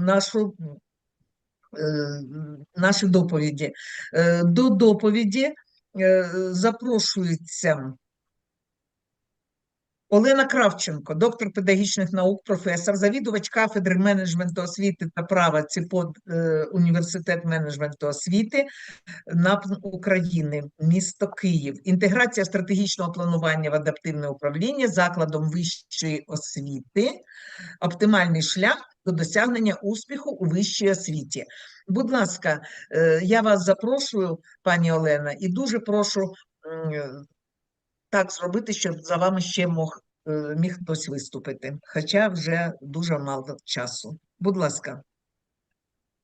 нашу, е, наші доповіді. Е, До доповіді е, запрошується Олена Кравченко, доктор педагогічних наук, професор, завідувач кафедри менеджменту освіти та права ЦІПОД Університет менеджменту освіти НАПН України, місто Київ. Інтеграція стратегічного планування в адаптивне управління закладом вищої освіти, оптимальний шлях до досягнення успіху у вищій освіті. Будь ласка, е, я вас запрошую, пані Олена, і дуже прошу так зробити, щоб за вами ще мог, е, міг хтось виступити, хоча вже дуже мало часу. Будь ласка.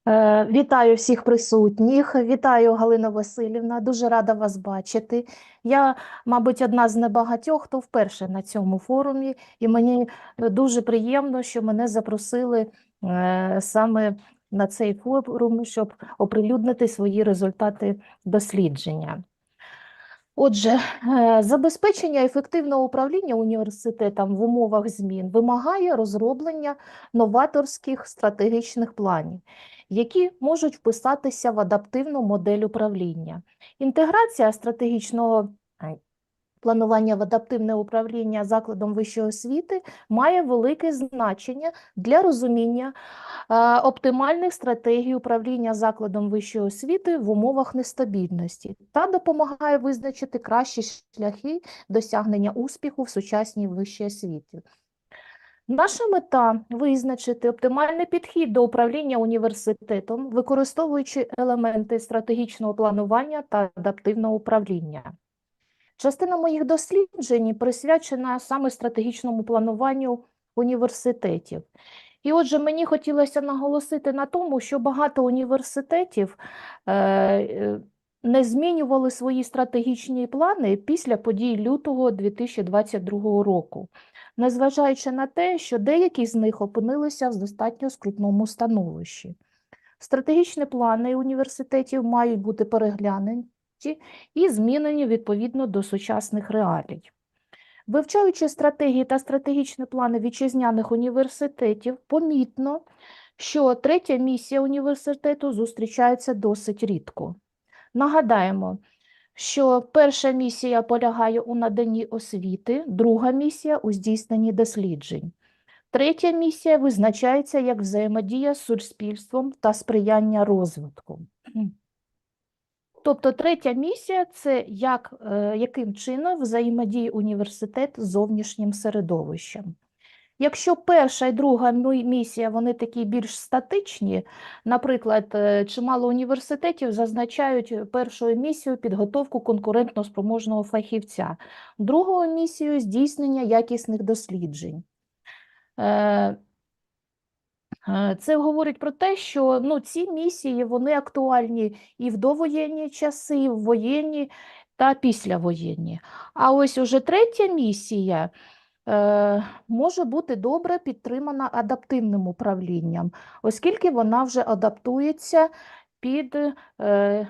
Е, Вітаю всіх присутніх. Вітаю, Галина Васильівна. Дуже рада вас бачити. Я, мабуть, одна з небагатьох, хто вперше на цьому форумі, і мені е, дуже приємно, що мене запросили е, саме на цей форум, щоб оприлюднити свої результати дослідження. Отже, е, забезпечення ефективного управління університетом в умовах змін вимагає розроблення новаторських стратегічних планів, які можуть вписатися в адаптивну модель управління. Інтеграція стратегічного планування в адаптивне управління закладом вищої освіти має велике значення для розуміння оптимальних стратегій управління закладом вищої освіти в умовах нестабільності та допомагає визначити кращі шляхи досягнення успіху в сучасній вищій освіті. Наша мета визначити оптимальний підхід до управління університетом, використовуючи елементи стратегічного планування та адаптивного управління. Частина моїх досліджень присвячена саме стратегічному плануванню університетів. І отже, мені хотілося наголосити на тому, що багато університетів е, е, не змінювали свої стратегічні плани після подій лютого 2022 року, незважаючи на те, що деякі з них опинилися в достатньо скрутному становищі. Стратегічні плани університетів мають бути переглянуті і змінені відповідно до сучасних реалій. Вивчаючи стратегії та стратегічні плани вітчизняних університетів, помітно, що третя місія університету зустрічається досить рідко. Нагадаємо, що перша місія полягає у наданні освіти, друга місія у здійсненні досліджень. Третя місія визначається як взаємодія з суспільством та сприяння розвитку. Тобто третя місія це як, е, яким чином взаємодіє університет з зовнішнім середовищем. Якщо перша і друга місія вони такі більш статичні, наприклад, е, чимало університетів зазначають першою місією підготовку конкурентно-спроможного фахівця, другою місією здійснення якісних досліджень. Е, Це говорить про те, що ну, ці місії вони актуальні і в довоєнні часи, і в воєнні та післявоєнні. А ось уже третя місія е, може бути добре підтримана адаптивним управлінням, оскільки вона вже адаптується під е,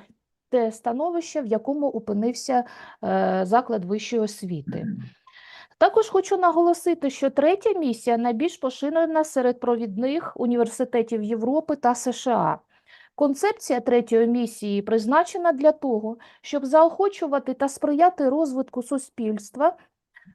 те становище, в якому опинився е, заклад вищої освіти. Також хочу наголосити, що третя місія найбільш поширена серед провідних університетів Європи та США. Концепція третьої місії призначена для того, щоб заохочувати та сприяти розвитку суспільства,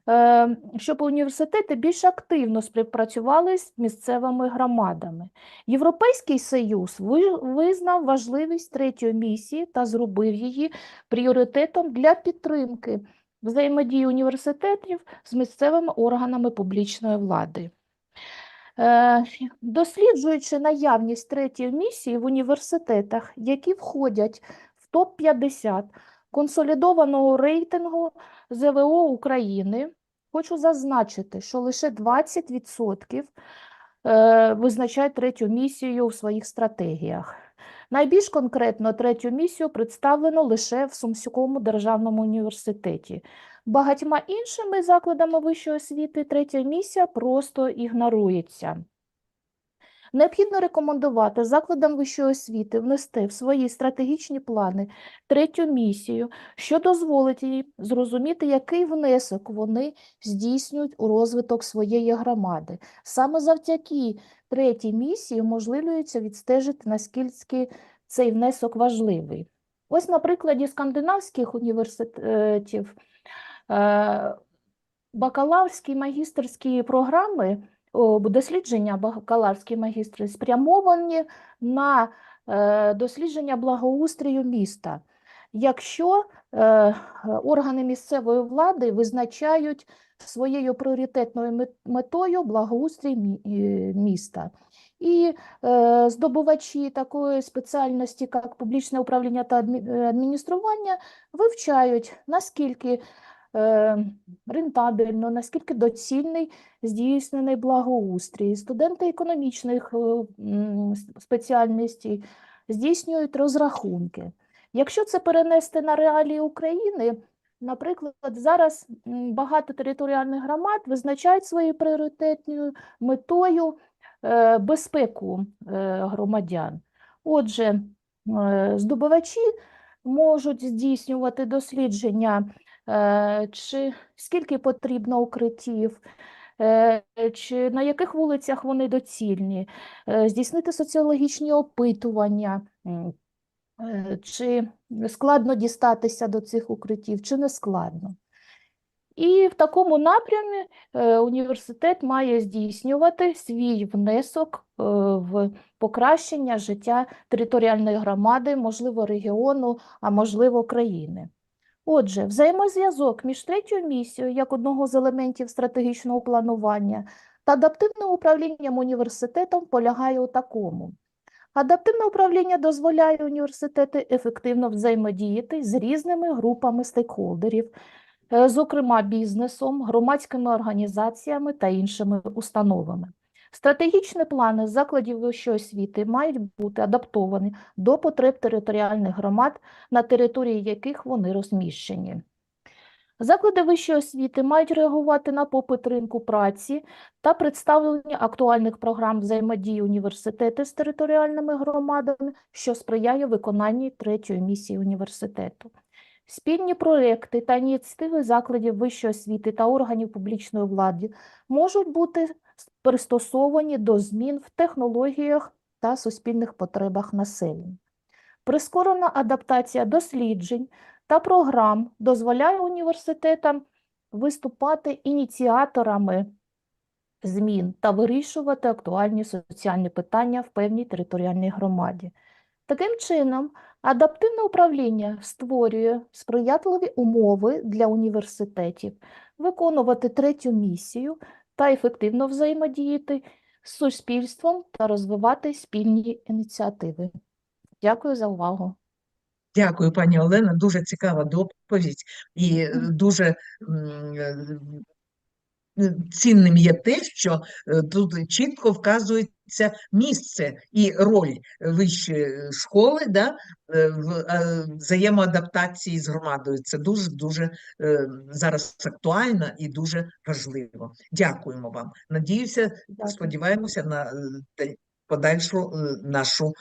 е, щоб університети більш активно співпрацювали з місцевими громадами. Європейський Союз визнав важливість третьої місії та зробив її пріоритетом для підтримки взаємодії університетів з місцевими органами публічної влади. Е, Досліджуючи наявність третьої місії в університетах, які входять в топ-50 консолідованого рейтингу ЗВО України, хочу зазначити, що лише 20% е, визначають третю місію у своїх стратегіях. Найбільш конкретно третю місію представлено лише в Сумському державному університеті. Багатьма іншими закладами вищої освіти третя місія просто ігнорується. Необхідно рекомендувати закладам вищої освіти внести в свої стратегічні плани третю місію, що дозволить їм зрозуміти, який внесок вони здійснюють у розвиток своєї громади. Саме завдяки третій місії можливується відстежити, наскільки цей внесок важливий. Ось на прикладі скандинавських університетів е, бакалаврські магістерські програми, дослідження бакалаврські магістри спрямовані на е, дослідження благоустрою міста. Якщо е, органи місцевої влади визначають своєю пріоритетною метою благоустрій міста. І е, здобувачі такої спеціальності, як публічне управління та адміністрування, вивчають, наскільки рентабельно, наскільки доцільний здійснений благоустрій. Студенти економічних е, спеціальностей здійснюють розрахунки. Якщо це перенести на реалії України, наприклад, зараз багато територіальних громад визначають своєю пріоритетною метою е, безпеку е, громадян. Отже, е, здобувачі можуть здійснювати дослідження, е, чи скільки потрібно укриттів, е, чи на яких вулицях вони доцільні, е, здійснити соціологічні опитування, е, чи складно дістатися до цих укриттів, чи не складно. І в такому напрямі е, університет має здійснювати свій внесок е, в покращення життя територіальної громади, можливо, регіону, а можливо, країни. Отже, взаємозв'язок між третьою місією як одного з елементів стратегічного планування та адаптивним управлінням університетом полягає у такому. Адаптивне управління дозволяє університети ефективно взаємодіяти з різними групами стейкхолдерів, е, зокрема бізнесом, громадськими організаціями та іншими установами. Стратегічні плани закладів вищої освіти мають бути адаптовані до потреб територіальних громад, на території яких вони розміщені. Заклади вищої освіти мають реагувати на попит ринку праці та представлення актуальних програм взаємодії університету з територіальними громадами, що сприяє виконанні третьої місії університету. Спільні проекти та ініціативи закладів вищої освіти та органів публічної влади можуть бути пристосовані до змін в технологіях та суспільних потребах населення. Прискорена адаптація досліджень та програм дозволяє університетам виступати ініціаторами змін та вирішувати актуальні соціальні питання в певній територіальній громаді. Таким чином, адаптивне управління створює сприятливі умови для університетів виконувати третю місію та ефективно взаємодіяти з суспільством та розвивати спільні ініціативи. Дякую за увагу. Дякую, пані Олена. Дуже цікава доповідь і дуже цінним є те, що е, тут чітко вказується місце і роль вищої школи да, е, в е, взаємоадаптації з громадою. Це дуже дуже зараз актуально і дуже важливо. Дякуємо вам. Надіюся, Дякую. сподіваємося на подальшу нашу